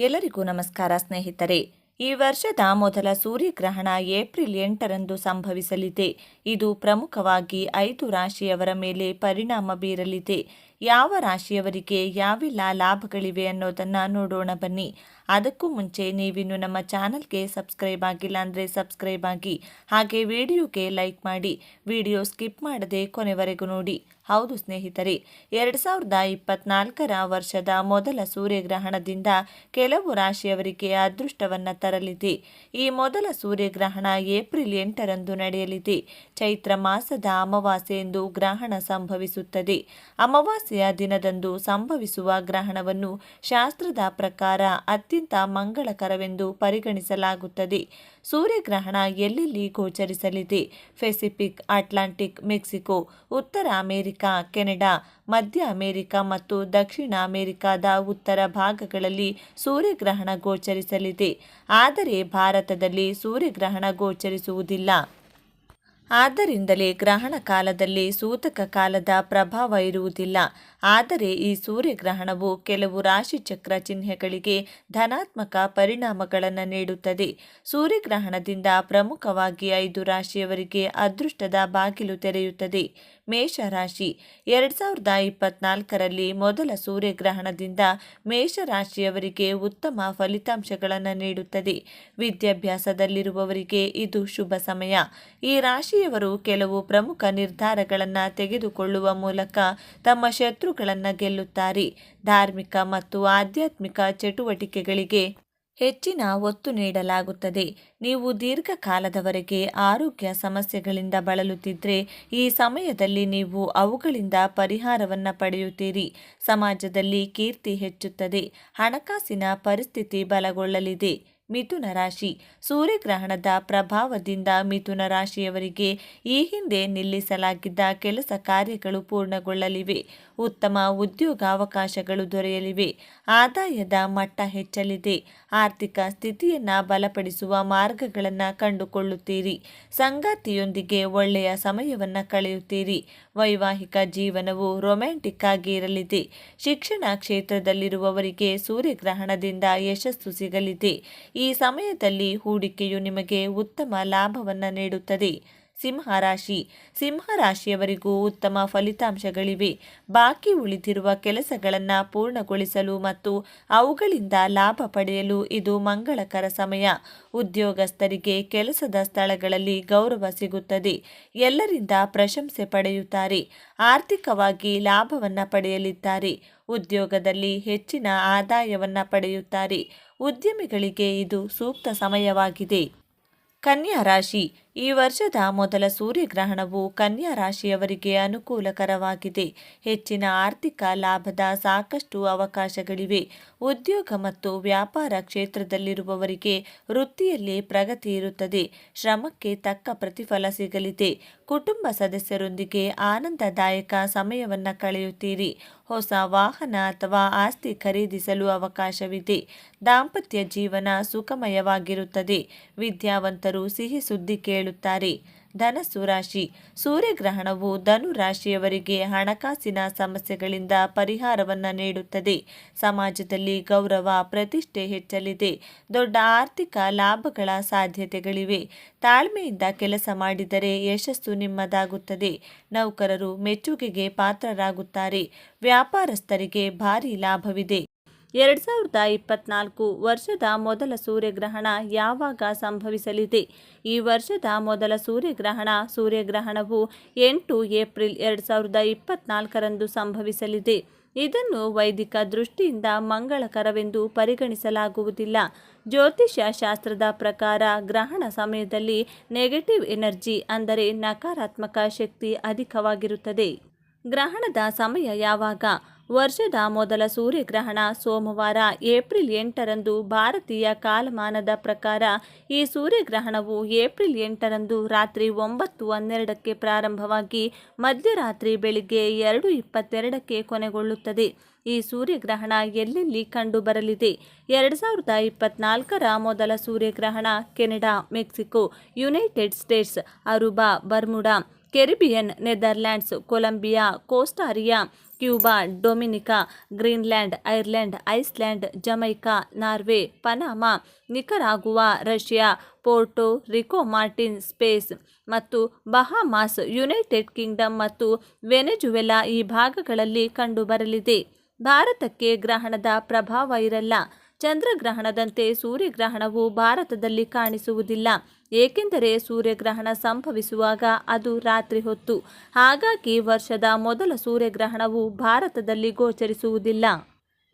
ಎಲ್ಲರಿಗೂ ನಮಸ್ಕಾರ ಸ್ನೇಹಿತರೆ. ಈ ವರ್ಷದ ಮೊದಲ ಸೂರ್ಯಗ್ರಹಣ ಏಪ್ರಿಲ್ ಎಂಟರಂದು ಸಂಭವಿಸಲಿದೆ. ಇದು ಪ್ರಮುಖವಾಗಿ ಐದು ರಾಶಿಯವರ ಮೇಲೆ ಪರಿಣಾಮ ಬೀರಲಿದೆ. ಯಾವ ರಾಶಿಯವರಿಗೆ ಯಾವೆಲ್ಲ ಲಾಭಗಳಿವೆ ಅನ್ನೋದನ್ನು ನೋಡೋಣ ಬನ್ನಿ. ಅದಕ್ಕೂ ಮುಂಚೆ ನೀವಿನ್ನು ನಮ್ಮ ಚಾನಲ್ಗೆ ಸಬ್ಸ್ಕ್ರೈಬ್ ಆಗಿಲ್ಲ ಅಂದರೆ ಸಬ್ಸ್ಕ್ರೈಬ್ ಆಗಿ, ಹಾಗೆ ವಿಡಿಯೋಗೆ ಲೈಕ್ ಮಾಡಿ, ವಿಡಿಯೋ ಸ್ಕಿಪ್ ಮಾಡದೆ ಕೊನೆವರೆಗೂ ನೋಡಿ. ಹೌದು ಸ್ನೇಹಿತರೆ, ಎರಡು ಸಾವಿರದ ಇಪ್ಪತ್ನಾಲ್ಕರ ವರ್ಷದ ಮೊದಲ ಸೂರ್ಯಗ್ರಹಣದಿಂದ ಕೆಲವು ರಾಶಿಯವರಿಗೆ ಅದೃಷ್ಟವನ್ನು ತರಲಿದೆ. ಈ ಮೊದಲ ಸೂರ್ಯಗ್ರಹಣ ಏಪ್ರಿಲ್ ಎಂಟರಂದು ನಡೆಯಲಿದೆ. ಚೈತ್ರ ಮಾಸದ ಅಮಾವಾಸ್ಯೆ ಎಂದು ಗ್ರಹಣ ಸಂಭವಿಸುತ್ತದೆ. ಅಮಾವಾಸ್ಯೆಯ ದಿನದಂದು ಸಂಭವಿಸುವ ಗ್ರಹಣವನ್ನು ಶಾಸ್ತ್ರದ ಪ್ರಕಾರ ಅತ್ಯಂತ ಮಂಗಳಕರವೆಂದು ಪರಿಗಣಿಸಲಾಗುತ್ತದೆ. ಸೂರ್ಯಗ್ರಹಣ ಎಲ್ಲೆಲ್ಲಿ ಗೋಚರಿಸಲಿದೆ? ಪೆಸಿಫಿಕ್, ಅಟ್ಲಾಂಟಿಕ್, ಮೆಕ್ಸಿಕೋ, ಉತ್ತರ ಅಮೆರಿಕಾ, ಕೆನಡಾ, ಮಧ್ಯ ಅಮೆರಿಕ ಮತ್ತು ದಕ್ಷಿಣ ಅಮೆರಿಕಾದ ಉತ್ತರ ಭಾಗಗಳಲ್ಲಿ ಸೂರ್ಯಗ್ರಹಣ ಗೋಚರಿಸಲಿದೆ. ಆದರೆ ಭಾರತದಲ್ಲಿ ಸೂರ್ಯಗ್ರಹಣ ಗೋಚರಿಸುವುದಿಲ್ಲ. ಆದ್ದರಿಂದಲೇ ಗ್ರಹಣ ಕಾಲದಲ್ಲಿ ಸೂತಕ ಕಾಲದ ಪ್ರಭಾವ ಇರುವುದಿಲ್ಲ. ಆದರೆ ಈ ಸೂರ್ಯಗ್ರಹಣವು ಕೆಲವು ರಾಶಿಚಕ್ರ ಚಿಹ್ನೆಗಳಿಗೆ ಧನಾತ್ಮಕ ಪರಿಣಾಮಗಳನ್ನು ನೀಡುತ್ತದೆ. ಸೂರ್ಯಗ್ರಹಣದಿಂದ ಪ್ರಮುಖವಾಗಿ ಐದು ರಾಶಿಯವರಿಗೆ ಅದೃಷ್ಟದ ಬಾಗಿಲು ತೆರೆಯುತ್ತದೆ. ಮೇಷರಾಶಿ. ಎರಡು ಸಾವಿರದ ಇಪ್ಪತ್ನಾಲ್ಕರಲ್ಲಿ ಮೊದಲ ಸೂರ್ಯಗ್ರಹಣದಿಂದ ಮೇಷರಾಶಿಯವರಿಗೆ ಉತ್ತಮ ಫಲಿತಾಂಶಗಳನ್ನು ನೀಡುತ್ತದೆ. ವಿದ್ಯಾಭ್ಯಾಸದಲ್ಲಿರುವವರಿಗೆ ಇದು ಶುಭ ಸಮಯ. ಈ ರಾಶಿಯವರು ಕೆಲವು ಪ್ರಮುಖ ನಿರ್ಧಾರಗಳನ್ನು ತೆಗೆದುಕೊಳ್ಳುವ ಮೂಲಕ ತಮ್ಮ ಶತ್ರುಗಳನ್ನು ಗೆಲ್ಲುತ್ತಾರೆ. ಧಾರ್ಮಿಕ ಮತ್ತು ಆಧ್ಯಾತ್ಮಿಕ ಚಟುವಟಿಕೆಗಳಿಗೆ ಹೆಚ್ಚಿನ ಒತ್ತು ನೀಡಲಾಗುತ್ತದೆ. ನೀವು ದೀರ್ಘಕಾಲದವರೆಗೆ ಆರೋಗ್ಯ ಸಮಸ್ಯೆಗಳಿಂದ ಬಳಲುತ್ತಿದ್ದರೆ ಈ ಸಮಯದಲ್ಲಿ ನೀವು ಅವುಗಳಿಂದ ಪರಿಹಾರವನ್ನು ಪಡೆಯುತ್ತೀರಿ. ಸಮಾಜದಲ್ಲಿ ಕೀರ್ತಿ ಹೆಚ್ಚುತ್ತದೆ. ಹಣಕಾಸಿನ ಪರಿಸ್ಥಿತಿ ಬಲಗೊಳ್ಳಲಿದೆ. ಮಿಥುನ ರಾಶಿ. ಸೂರ್ಯಗ್ರಹಣದ ಪ್ರಭಾವದಿಂದ ಮಿಥುನ ರಾಶಿಯವರಿಗೆ ಈ ಹಿಂದೆ ನಿಲ್ಲಿಸಲಾಗಿದ್ದ ಕೆಲಸ ಕಾರ್ಯಗಳು ಪೂರ್ಣಗೊಳ್ಳಲಿವೆ. ಉತ್ತಮ ಉದ್ಯೋಗಾವಕಾಶಗಳು ದೊರೆಯಲಿವೆ. ಆದಾಯದ ಮಟ್ಟ ಹೆಚ್ಚಲಿದೆ. ಆರ್ಥಿಕ ಸ್ಥಿತಿಯನ್ನು ಬಲಪಡಿಸುವ ಮಾರ್ಗಗಳನ್ನು ಕಂಡುಕೊಳ್ಳುತ್ತೀರಿ. ಸಂಗಾತಿಯೊಂದಿಗೆ ಒಳ್ಳೆಯ ಸಮಯವನ್ನು ಕಳೆಯುತ್ತೀರಿ. ವೈವಾಹಿಕ ಜೀವನವು ರೊಮ್ಯಾಂಟಿಕ್ ಆಗಿ ಇರಲಿದೆ. ಶಿಕ್ಷಣ ಕ್ಷೇತ್ರದಲ್ಲಿರುವವರಿಗೆ ಸೂರ್ಯಗ್ರಹಣದಿಂದ ಯಶಸ್ಸು ಸಿಗಲಿದೆ. ಈ ಸಮಯದಲ್ಲಿ ಹೂಡಿಕೆಯು ನಿಮಗೆ ಉತ್ತಮ ಲಾಭವನ್ನು ನೀಡುತ್ತದೆ. ಸಿಂಹರಾಶಿ. ಸಿಂಹರಾಶಿಯವರಿಗೂ ಉತ್ತಮ ಫಲಿತಾಂಶಗಳಿವೆ. ಬಾಕಿ ಉಳಿದಿರುವ ಕೆಲಸಗಳನ್ನು ಪೂರ್ಣಗೊಳಿಸಲು ಮತ್ತು ಅವುಗಳಿಂದ ಲಾಭ ಪಡೆಯಲು ಇದು ಮಂಗಳಕರ ಸಮಯ. ಉದ್ಯೋಗಸ್ಥರಿಗೆ ಕೆಲಸದ ಸ್ಥಳಗಳಲ್ಲಿ ಗೌರವ ಸಿಗುತ್ತದೆ. ಎಲ್ಲರಿಂದ ಪ್ರಶಂಸೆ ಪಡೆಯುತ್ತಾರೆ. ಆರ್ಥಿಕವಾಗಿ ಲಾಭವನ್ನು ಪಡೆಯಲಿದ್ದಾರೆ. ಉದ್ಯೋಗದಲ್ಲಿ ಹೆಚ್ಚಿನ ಆದಾಯವನ್ನು ಪಡೆಯುತ್ತಾರೆ. ಉದ್ಯಮಿಗಳಿಗೆ ಇದು ಸೂಕ್ತ ಸಮಯವಾಗಿದೆ. ಕನ್ಯಾ ರಾಶಿ. ಈ ವರ್ಷದ ಮೊದಲ ಸೂರ್ಯಗ್ರಹಣವು ಕನ್ಯಾ ರಾಶಿಯವರಿಗೆ ಅನುಕೂಲಕರವಾಗಿದೆ. ಹೆಚ್ಚಿನ ಆರ್ಥಿಕ ಲಾಭದ ಸಾಕಷ್ಟು ಅವಕಾಶಗಳಿವೆ. ಉದ್ಯೋಗ ಮತ್ತು ವ್ಯಾಪಾರ ಕ್ಷೇತ್ರದಲ್ಲಿರುವವರಿಗೆ ವೃತ್ತಿಯಲ್ಲಿ ಪ್ರಗತಿ ಇರುತ್ತದೆ. ಶ್ರಮಕ್ಕೆ ತಕ್ಕ ಪ್ರತಿಫಲ ಸಿಗಲಿದೆ. ಕುಟುಂಬ ಸದಸ್ಯರೊಂದಿಗೆ ಆನಂದದಾಯಕ ಸಮಯವನ್ನು ಕಳೆಯುತ್ತೀರಿ. ಹೊಸ ವಾಹನ ಅಥವಾ ಆಸ್ತಿ ಖರೀದಿಸಲು ಅವಕಾಶವಿದೆ. ದಾಂಪತ್ಯ ಜೀವನ ಸುಖಮಯವಾಗಿರುತ್ತದೆ. ವಿದ್ಯಾವಂತರು ಸಿಹಿ ಸುದ್ದಿ ಕೇಳುತ್ತಾರೆ ಧನಸ್ಸು ರಾಶಿ. ಸೂರ್ಯಗ್ರಹಣವು ಧನು ರಾಶಿಯವರಿಗೆ ಹಣಕಾಸಿನ ಸಮಸ್ಯೆಗಳಿಂದ ಪರಿಹಾರವನ್ನು ನೀಡುತ್ತದೆ. ಸಮಾಜದಲ್ಲಿ ಗೌರವ, ಪ್ರತಿಷ್ಠೆ ಹೆಚ್ಚಲಿದೆ. ದೊಡ್ಡ ಆರ್ಥಿಕ ಲಾಭಗಳ ಸಾಧ್ಯತೆಗಳಿವೆ. ತಾಳ್ಮೆಯಿಂದ ಕೆಲಸ ಮಾಡಿದರೆ ಯಶಸ್ಸು ನಿಮ್ಮದಾಗುತ್ತದೆ. ನೌಕರರು ಮೆಚ್ಚುಗೆಗೆ ಪಾತ್ರರಾಗುತ್ತಾರೆ. ವ್ಯಾಪಾರಸ್ಥರಿಗೆ ಭಾರಿ ಲಾಭವಿದೆ. ಎರಡು ಸಾವಿರದ ಇಪ್ಪತ್ನಾಲ್ಕು ವರ್ಷದ ಮೊದಲ ಸೂರ್ಯಗ್ರಹಣ ಯಾವಾಗ ಸಂಭವಿಸಲಿದೆ? ಈ ವರ್ಷದ ಮೊದಲ ಸೂರ್ಯಗ್ರಹಣ, ಸೂರ್ಯಗ್ರಹಣವು ಎಂಟು ಏಪ್ರಿಲ್ ಎರಡು ಸಾವಿರದ ಇಪ್ಪತ್ನಾಲ್ಕರಂದು ಸಂಭವಿಸಲಿದೆ. ಇದನ್ನು ವೈದಿಕ ದೃಷ್ಟಿಯಿಂದ ಮಂಗಳಕರವೆಂದು ಪರಿಗಣಿಸಲಾಗುವುದಿಲ್ಲ. ಜ್ಯೋತಿಷ್ಯ ಶಾಸ್ತ್ರದ ಪ್ರಕಾರ ಗ್ರಹಣ ಸಮಯದಲ್ಲಿ ನೆಗೆಟಿವ್ ಎನರ್ಜಿ ಅಂದರೆ ನಕಾರಾತ್ಮಕ ಶಕ್ತಿ ಅಧಿಕವಾಗಿರುತ್ತದೆ. ಗ್ರಹಣದ ಸಮಯ ಯಾವಾಗ? ವರ್ಷದ ಮೊದಲ ಸೂರ್ಯಗ್ರಹಣ ಸೋಮವಾರ ಏಪ್ರಿಲ್ ಎಂಟರಂದು ಭಾರತೀಯ ಕಾಲಮಾನದ ಪ್ರಕಾರ ಈ ಸೂರ್ಯಗ್ರಹಣವು ಏಪ್ರಿಲ್ ಎಂಟರಂದು ರಾತ್ರಿ ಒಂಬತ್ತು ಹನ್ನೆರಡಕ್ಕೆ ಪ್ರಾರಂಭವಾಗಿ ಮಧ್ಯರಾತ್ರಿ ಬೆಳಿಗ್ಗೆ ಎರಡು ಇಪ್ಪತ್ತೆರಡಕ್ಕೆ ಕೊನೆಗೊಳ್ಳುತ್ತದೆ. ಈ ಸೂರ್ಯಗ್ರಹಣ ಎಲ್ಲೆಲ್ಲಿ ಕಂಡುಬರಲಿದೆ? ಎರಡು ಸಾವಿರದ ಇಪ್ಪತ್ನಾಲ್ಕರ ಮೊದಲ ಸೂರ್ಯಗ್ರಹಣ Canada, Mexico, United States, Aruba, Bermuda, Caribbean, Netherlands, Colombia, Costa Rica Cuba, Dominica, Greenland, Ireland Iceland Jamaica, Norway, Panama, Nicaragua, Russia, Puerto Rico Martin, space ಮತ್ತು ಬಹಾಮಾಸ್, ಯುನೈಟೆಡ್ ಕಿಂಗ್ಡಮ್ ಮತ್ತು ವೆನೆಜುವೆಲಾ ಈ ಭಾಗಗಳಲ್ಲಿ ಕಂಡುಬರಲಿದೆ. ಭಾರತಕ್ಕೆ ಗ್ರಹಣದ ಪ್ರಭಾವ ಇರಲ್ಲ. ಚಂದ್ರಗ್ರಹಣದಂತೆ ಸೂರ್ಯಗ್ರಹಣವು ಭಾರತದಲ್ಲಿ ಕಾಣಿಸುವುದಿಲ್ಲ. ಏಕೆಂದರೆ ಸೂರ್ಯಗ್ರಹಣ ಸಂಭವಿಸುವಾಗ ಅದು ರಾತ್ರಿ ಹೊತ್ತು. ಹಾಗಾಗಿ ವರ್ಷದ ಮೊದಲ ಸೂರ್ಯಗ್ರಹಣವು ಭಾರತದಲ್ಲಿ ಗೋಚರಿಸುವುದಿಲ್ಲ.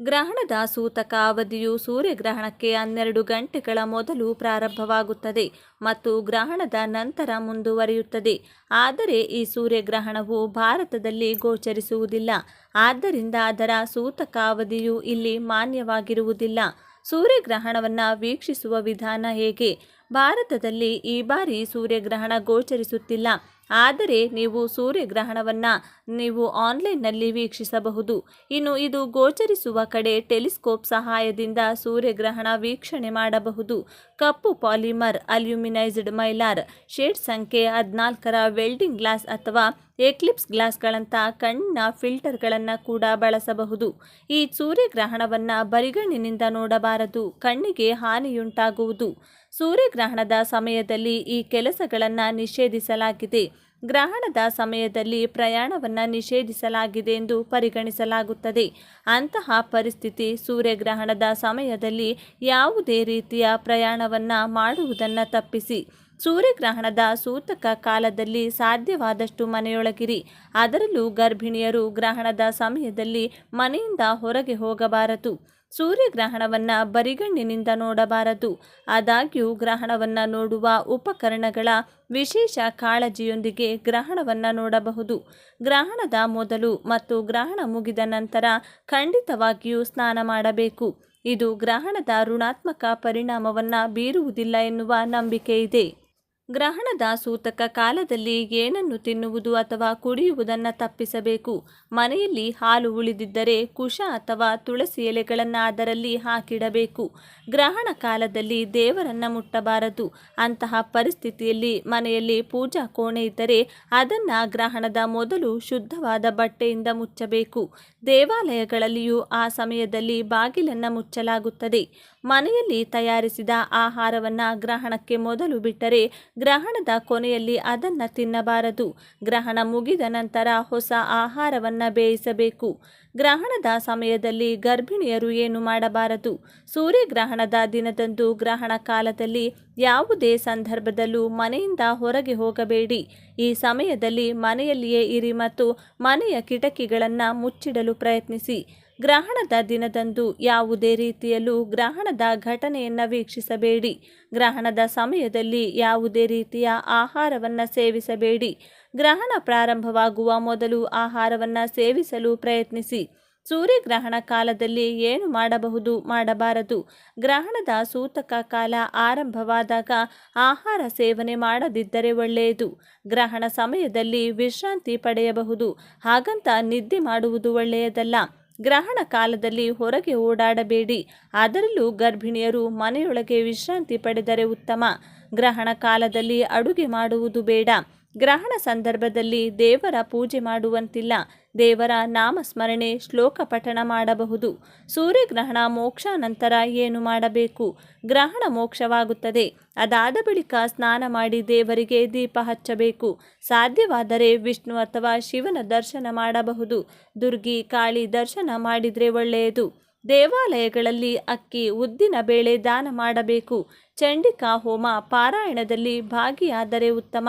ಗ್ರಹಣದ ಸೂತಕ ಅವಧಿಯು ಸೂರ್ಯಗ್ರಹಣಕ್ಕೆ ಹನ್ನೆರಡು ಗಂಟೆಗಳ ಮೊದಲು ಪ್ರಾರಂಭವಾಗುತ್ತದೆ ಮತ್ತು ಗ್ರಹಣದ ನಂತರ ಮುಂದುವರಿಯುತ್ತದೆ. ಆದರೆ ಈ ಸೂರ್ಯಗ್ರಹಣವು ಭಾರತದಲ್ಲಿ ಗೋಚರಿಸುವುದಿಲ್ಲ. ಆದ್ದರಿಂದ ಅದರ ಸೂತಕ ಅವಧಿಯು ಇಲ್ಲಿ ಮಾನ್ಯವಾಗಿರುವುದಿಲ್ಲ. ಸೂರ್ಯಗ್ರಹಣವನ್ನು ವೀಕ್ಷಿಸುವ ವಿಧಾನ ಹೇಗೆ? ಭಾರತದಲ್ಲಿ ಈ ಬಾರಿ ಸೂರ್ಯಗ್ರಹಣ ಗೋಚರಿಸುತ್ತಿಲ್ಲ. ಆದರೆ ನೀವು ಸೂರ್ಯಗ್ರಹಣವನ್ನು ನೀವು ಆನ್ಲೈನ್ನಲ್ಲಿ ವೀಕ್ಷಿಸಬಹುದು. ಇನ್ನು ಇದು ಗೋಚರಿಸುವ ಕಡೆ ಟೆಲಿಸ್ಕೋಪ್ ಸಹಾಯದಿಂದ ಸೂರ್ಯಗ್ರಹಣ ವೀಕ್ಷಣೆ ಮಾಡಬಹುದು. ಕಪ್ಪು ಪಾಲಿಮರ್, ಅಲ್ಯೂಮಿನೈಸ್ಡ್ ಮೈಲಾರ್, ಶೇಡ್ ಸಂಖ್ಯೆ ಹದಿನಾಲ್ಕರ ವೆಲ್ಡಿಂಗ್ ಗ್ಲಾಸ್ ಅಥವಾ ಎಕ್ಲಿಪ್ಸ್ ಗ್ಲಾಸ್ಗಳಂಥ ಕಣ್ಣಿನ ಫಿಲ್ಟರ್ಗಳನ್ನು ಕೂಡ ಬಳಸಬಹುದು. ಈ ಸೂರ್ಯಗ್ರಹಣವನ್ನು ಬರಿಗಣ್ಣಿನಿಂದ ನೋಡಬಾರದು, ಕಣ್ಣಿಗೆ ಹಾನಿಯುಂಟಾಗುವುದು. ಸೂರ್ಯಗ್ರಹಣದ ಸಮಯದಲ್ಲಿ ಈ ಕೆಲಸಗಳನ್ನು ನಿಷೇಧಿಸಲಾಗಿದೆ. ಗ್ರಹಣದ ಸಮಯದಲ್ಲಿ ಪ್ರಯಾಣವನ್ನು ನಿಷೇಧಿಸಲಾಗಿದೆ ಎಂದು ಪರಿಗಣಿಸಲಾಗುತ್ತದೆ. ಅಂತಹ ಪರಿಸ್ಥಿತಿ ಸೂರ್ಯಗ್ರಹಣದ ಸಮಯದಲ್ಲಿ ಯಾವುದೇ ರೀತಿಯ ಪ್ರಯಾಣವನ್ನು ಮಾಡುವುದನ್ನು ತಪ್ಪಿಸಿ. ಸೂರ್ಯಗ್ರಹಣದ ಸೂತಕ ಕಾಲದಲ್ಲಿ ಸಾಧ್ಯವಾದಷ್ಟು ಮನೆಯೊಳಗಿರಿ. ಅದರಲ್ಲೂ ಗರ್ಭಿಣಿಯರು ಗ್ರಹಣದ ಸಮಯದಲ್ಲಿ ಮನೆಯಿಂದ ಹೊರಗೆ ಹೋಗಬಾರದು. ಸೂರ್ಯಗ್ರಹಣವನ್ನು ಬರಿಗಣ್ಣಿನಿಂದ ನೋಡಬಾರದು. ಆದಾಗ್ಯೂ ಗ್ರಹಣವನ್ನು ನೋಡುವ ಉಪಕರಣಗಳ ವಿಶೇಷ ಕಾಳಜಿಯೊಂದಿಗೆ ಗ್ರಹಣವನ್ನು ನೋಡಬಹುದು. ಗ್ರಹಣದ ಮೊದಲು ಮತ್ತು ಗ್ರಹಣ ಮುಗಿದ ನಂತರ ಖಂಡಿತವಾಗಿಯೂ ಸ್ನಾನ ಮಾಡಬೇಕು. ಇದು ಗ್ರಹಣದ ಋಣಾತ್ಮಕ ಪರಿಣಾಮವನ್ನು ಬೀರುವುದಿಲ್ಲ ಎನ್ನುವ ನಂಬಿಕೆ ಇದೆ ಗ್ರಹಣದ ಸೂತಕ ಕಾಲದಲ್ಲಿ ಏನನ್ನು ತಿನ್ನುವುದು ಅಥವಾ ಕುಡಿಯುವುದನ್ನು ತಪ್ಪಿಸಬೇಕು? ಮನೆಯಲ್ಲಿ ಹಾಲು ಉಳಿದಿದ್ದರೆ ಕುಶ ಅಥವಾ ತುಳಸಿ ಎಲೆಗಳನ್ನು ಅದರಲ್ಲಿ ಹಾಕಿಡಬೇಕು. ಗ್ರಹಣ ಕಾಲದಲ್ಲಿ ದೇವರನ್ನು ಮುಟ್ಟಬಾರದು. ಅಂತಹ ಪರಿಸ್ಥಿತಿಯಲ್ಲಿ ಮನೆಯಲ್ಲಿ ಪೂಜಾ ಕೋಣೆ ಇದ್ದರೆ ಅದನ್ನು ಗ್ರಹಣದ ಮೊದಲು ಶುದ್ಧವಾದ ಬಟ್ಟೆಯಿಂದ ಮುಚ್ಚಬೇಕು. ದೇವಾಲಯಗಳಲ್ಲಿಯೂ ಆ ಸಮಯದಲ್ಲಿ ಬಾಗಿಲನ್ನು ಮುಚ್ಚಲಾಗುತ್ತದೆ. ಮನೆಯಲ್ಲಿ ತಯಾರಿಸಿದ ಆಹಾರವನ್ನು ಗ್ರಹಣಕ್ಕೆ ಮೊದಲು ಬಿಟ್ಟರೆ ಗ್ರಹಣದ ಕೊನೆಯಲ್ಲಿ ಅದನ್ನು ತಿನ್ನಬಾರದು. ಗ್ರಹಣ ಮುಗಿದ ನಂತರ ಹೊಸ ಆಹಾರವನ್ನು ಬೇಯಿಸಬೇಕು. ಗ್ರಹಣದ ಸಮಯದಲ್ಲಿ ಗರ್ಭಿಣಿಯರು ಏನು ಮಾಡಬಾರದು? ಸೂರ್ಯಗ್ರಹಣದ ದಿನದಂದು ಗ್ರಹಣ ಕಾಲದಲ್ಲಿ ಯಾವುದೇ ಸಂದರ್ಭದಲ್ಲೂ ಮನೆಯಿಂದ ಹೊರಗೆ ಹೋಗಬೇಡಿ. ಈ ಸಮಯದಲ್ಲಿ ಮನೆಯಲ್ಲಿಯೇ ಇರಿ ಮತ್ತು ಮನೆಯ ಕಿಟಕಿಗಳನ್ನು ಮುಚ್ಚಿಡಲು ಪ್ರಯತ್ನಿಸಿ. ಗ್ರಹಣದ ದಿನದಂದು ಯಾವುದೇ ರೀತಿಯಲ್ಲೂ ಗ್ರಹಣದ ಘಟನೆಯನ್ನು ವೀಕ್ಷಿಸಬೇಡಿ. ಗ್ರಹಣದ ಸಮಯದಲ್ಲಿ ಯಾವುದೇ ರೀತಿಯ ಆಹಾರವನ್ನು ಸೇವಿಸಬೇಡಿ. ಗ್ರಹಣ ಪ್ರಾರಂಭವಾಗುವ ಮೊದಲು ಆಹಾರವನ್ನು ಸೇವಿಸಲು ಪ್ರಯತ್ನಿಸಿ. ಸೂರ್ಯಗ್ರಹಣ ಕಾಲದಲ್ಲಿ ಏನು ಮಾಡಬಹುದು ಮಾಡಬಾರದು. ಗ್ರಹಣದ ಸೂತಕ ಕಾಲ ಆರಂಭವಾದಾಗ ಆಹಾರ ಸೇವನೆ ಮಾಡದಿದ್ದರೆ ಒಳ್ಳೆಯದು. ಗ್ರಹಣ ಸಮಯದಲ್ಲಿ ವಿಶ್ರಾಂತಿ ಪಡೆಯಬಹುದು. ಹಾಗಂತ ನಿದ್ದೆ ಮಾಡುವುದು ಒಳ್ಳೆಯದಲ್ಲ. ಗ್ರಹಣ ಕಾಲದಲ್ಲಿ ಹೊರಗೆ ಓಡಾಡಬೇಡಿ. ಅದರಲ್ಲೂ ಗರ್ಭಿಣಿಯರು ಮನೆಯೊಳಗೆ ವಿಶ್ರಾಂತಿ ಪಡೆದರೆ ಉತ್ತಮ. ಗ್ರಹಣ ಕಾಲದಲ್ಲಿ ಅಡುಗೆ ಮಾಡುವುದು ಬೇಡ. ಗ್ರಹಣ ಸಂದರ್ಭದಲ್ಲಿ ದೇವರ ಪೂಜೆ ಮಾಡುವಂತಿಲ್ಲ. ದೇವರ ನಾಮಸ್ಮರಣೆ ಶ್ಲೋಕ ಪಠಣ ಮಾಡಬಹುದು. ಸೂರ್ಯಗ್ರಹಣ ಮೋಕ್ಷ ನಂತರ ಏನು ಮಾಡಬೇಕು? ಗ್ರಹಣ ಮೋಕ್ಷವಾಗುತ್ತದೆ. ಅದಾದ ಬಳಿಕ ಸ್ನಾನ ಮಾಡಿ ದೇವರಿಗೆ ದೀಪ ಹಚ್ಚಬೇಕು. ಸಾಧ್ಯವಾದರೆ ವಿಷ್ಣು ಅಥವಾ ಶಿವನ ದರ್ಶನ ಮಾಡಬಹುದು. ದುರ್ಗಿ ಕಾಳಿ ದರ್ಶನ ಮಾಡಿದರೆ ಒಳ್ಳೆಯದು. ದೇವಾಲಯಗಳಲ್ಲಿ ಅಕ್ಕಿ, ಉದ್ದಿನ ಬೇಳೆ ದಾನ ಮಾಡಬೇಕು. ಚಂಡಿಕಾ ಹೋಮ ಪಾರಾಯಣದಲ್ಲಿ ಭಾಗಿಯಾದರೆ ಉತ್ತಮ.